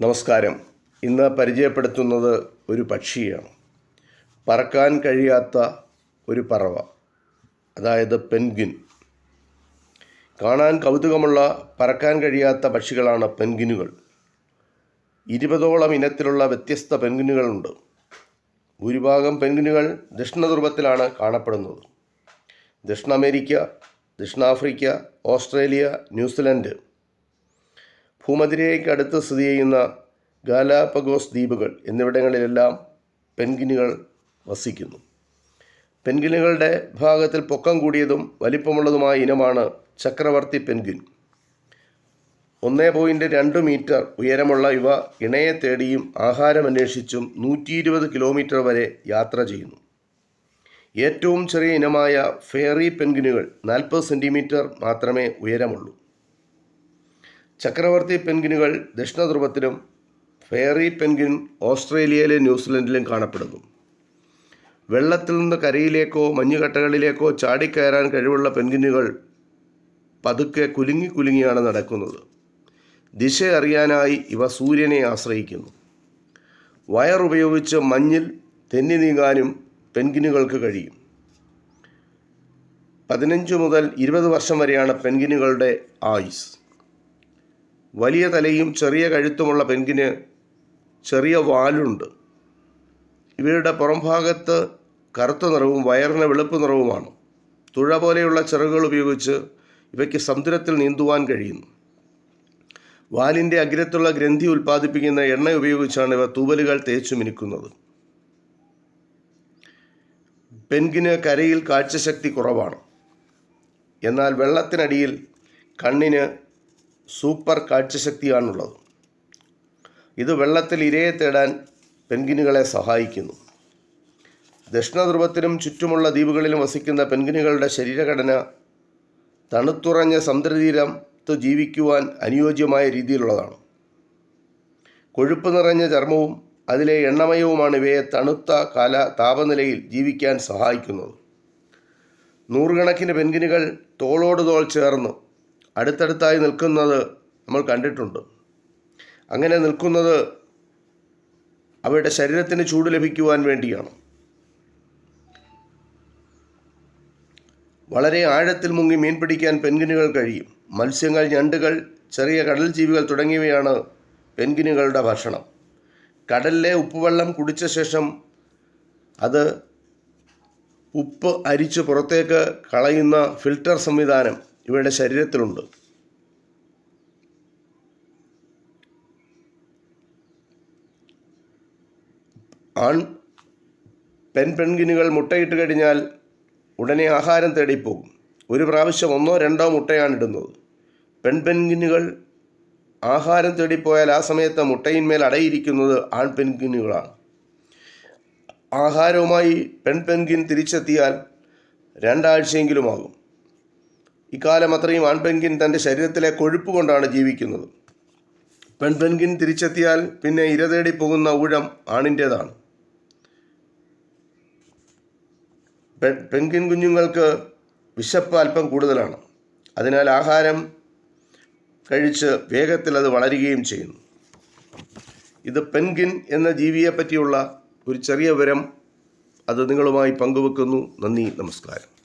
നമസ്കാരം. ഇന്ന് പരിചയപ്പെടുത്തുന്നത് ഒരു പക്ഷിയാണ്. പറക്കാൻ കഴിയാത്ത ഒരു പറവ അതായത് പെൻഗിൻ കാണാൻ കൗതുകമുള്ള പറക്കാൻ കഴിയാത്ത പക്ഷികളാണ് പെൻഗിനുകൾ ഇരുപതോളം ഇനത്തിലുള്ള വ്യത്യസ്ത പെൻഗിനുകളുണ്ട് ഭൂരിഭാഗം പെൻഗിനുകൾ ദക്ഷിണധ്രുവത്തിലാണ് കാണപ്പെടുന്നത്. ദക്ഷിണ അമേരിക്ക ദക്ഷിണാഫ്രിക്ക ഓസ്ട്രേലിയ ന്യൂസിലൻഡ് ഭൂമധ്യരേഖയ്ക്ക് അടുത്ത് സ്ഥിതി ചെയ്യുന്ന ഗാലാപഗോസ് ദ്വീപുകൾ എന്നിവിടങ്ങളിലെല്ലാം പെൻഗിനുകൾ വസിക്കുന്നു. പെൻഗിനുകളുടെ ഭാഗത്തിൽ പൊക്കം കൂടിയതും വലിപ്പമുള്ളതുമായ ഇനമാണ് ചക്രവർത്തി പെൻഗിൻ ഒന്നേ പോയിന്റ് രണ്ട് മീറ്റർ ഉയരമുള്ള ഇവ ഇണയെ തേടിയും ആഹാരമന്വേഷിച്ചും നൂറ്റി ഇരുപത് കിലോമീറ്റർ വരെ യാത്ര ചെയ്യുന്നു. ഏറ്റവും ചെറിയ ഇനമായ ഫെയറി പെൻഗിനുകൾ നാൽപ്പത് സെന്റിമീറ്റർ മാത്രമേ ഉയരമുള്ളൂ. ചക്രവർത്തി പെൻഗ്വിനുകൾ ദക്ഷിണധ്രുവത്തിലും ഫെയറി പെൻഗ്വിൻ ഓസ്ട്രേലിയയിലും ന്യൂസിലൻഡിലും കാണപ്പെടുന്നു. വെള്ളത്തിൽ നിന്ന് കരയിലേക്കോ മഞ്ഞുകട്ടകളിലേക്കോ ചാടിക്കയറാൻ കഴിവുള്ള പെൻഗ്വിനുകൾ പതുക്കെ കുലുങ്ങി കുലുങ്ങിയാണ് നടക്കുന്നത്. ദിശ അറിയാനായി ഇവ സൂര്യനെ ആശ്രയിക്കുന്നു. വയർ ഉപയോഗിച്ച് മഞ്ഞിൽ തെന്നി നീങ്ങാനും പെൻഗ്വിനുകൾക്ക് കഴിയും. പതിനഞ്ച് മുതൽ ഇരുപത് വർഷം വരെയാണ് പെൻഗ്വിനുകളുടെ ആയുസ്. വലിയ തലയും ചെറിയ കഴുത്തുമുള്ള പെൻഗിന് ചെറിയ വാലുണ്ട്. ഇവയുടെ പുറംഭാഗത്ത് കറുത്ത നിറവും വയറിന് വെളുപ്പ് നിറവുമാണ്. തുഴ പോലെയുള്ള ചിറകുകൾ ഉപയോഗിച്ച് ഇവയ്ക്ക് സമുദ്രത്തിൽ നീന്തുവാൻ കഴിയുന്നു. വാലിന്റെ അഗ്രത്തുള്ള ഗ്രന്ഥി ഉൽപ്പാദിപ്പിക്കുന്ന എണ്ണ ഉപയോഗിച്ചാണ് ഇവ തൂവലുകൾ തേച്ചു മിനുക്കുന്നത്. പെൻഗിന് കരയിൽ കാഴ്ചശക്തി കുറവാണ്. എന്നാൽ വെള്ളത്തിനടിയിൽ കണ്ണിന് സൂപ്പർ കാഴ്ചശക്തിയാണുള്ളത്. ഇത് വെള്ളത്തിൽ ഇരയെ തേടാൻ പെൻഗിനുകളെ സഹായിക്കുന്നു. ദക്ഷിണധ്രുവത്തിലും ചുറ്റുമുള്ള ദ്വീപുകളിലും വസിക്കുന്ന പെൻഗിനുകളുടെ ശരീരഘടന തണുത്തുറഞ്ഞ സമുദ്രതീരത്ത് ജീവിക്കുവാൻ അനുയോജ്യമായ രീതിയിലുള്ളതാണ്. കൊഴുപ്പ് നിറഞ്ഞ ചർമ്മവും അതിലെ എണ്ണമയവുമാണ് ഇവയെ തണുത്ത കാല താപനിലയിൽ ജീവിക്കാൻ സഹായിക്കുന്നത്. നൂറുകണക്കിന് പെൻഗിനുകൾ തോളോട് തോൾ ചേർന്ന് അടുത്തടുത്തായി നിൽക്കുന്നത് നമ്മൾ കണ്ടിട്ടുണ്ട്. അങ്ങനെ നിൽക്കുന്നത് അവരുടെ ശരീരത്തിന് ചൂട് ലഭിക്കുവാൻ വേണ്ടിയാണ്. വളരെ ആഴത്തിൽ മുങ്ങി മീൻ പിടിക്കാൻ പെൻഗിനുകൾ കഴിയും. മത്സ്യങ്ങൾ ഞണ്ടുകൾ ചെറിയ കടൽ ജീവികൾ തുടങ്ങിയവയാണ് പെൻഗിനുകളുടെ ഭക്ഷണം. കടലിലെ ഉപ്പുവെള്ളം കുടിച്ച ശേഷം അത് ഉപ്പ് അരിച്ച് പുറത്തേക്ക് കളയുന്ന ഫിൽട്ടർ സംവിധാനം. ഇവയുടെ ശരീരത്തിലുണ്ട്. ആൺ പെൺ പെൺകിനികൾ മുട്ടയിട്ട് കഴിഞ്ഞാൽ ഉടനെ ആഹാരം തേടിപ്പോകും. ഒരു പ്രാവശ്യം ഒന്നോ രണ്ടോ മുട്ടയാണ് ഇടുന്നത്. പെൺ പെൺകിനികൾ ആഹാരം തേടിപ്പോയാൽ ആ സമയത്ത് മുട്ടയിന്മേൽ അടയിരിക്കുന്നത് ആൺ പെൺകിനികളാണ്. ആഹാരവുമായി പെൺ പെൺകിൻ തിരിച്ചെത്തിയാൽ രണ്ടാഴ്ചയെങ്കിലുമാകും ഇക്കാലം അത്രയും ആൺപെൻഗിൻ തന്റെ ശരീരത്തിലെ കൊഴുപ്പ് കൊണ്ടാണ് ജീവിക്കുന്നത്. പെൺപെൻഗിൻ തിരിച്ചെത്തിയാൽ പിന്നെ ഇരതേടി പോകുന്ന ഊഴം ആണിന്റേതാണ്. പെൻഗിൻ കുഞ്ഞുങ്ങൾക്ക് വിശപ്പ് അല്പം കൂടുതലാണ്. അതിനാൽ ആഹാരം കഴിച്ച് വേഗത്തിൽ അത് വളരുകയും ചെയ്യുന്നു. ഇത് പെൻഗിൻ എന്ന ജീവിയെ പറ്റിയുള്ള ഒരു ചെറിയ വിവരം അത് നിങ്ങളുമായി പങ്കുവെക്കുന്നു. നന്ദി നമസ്കാരം.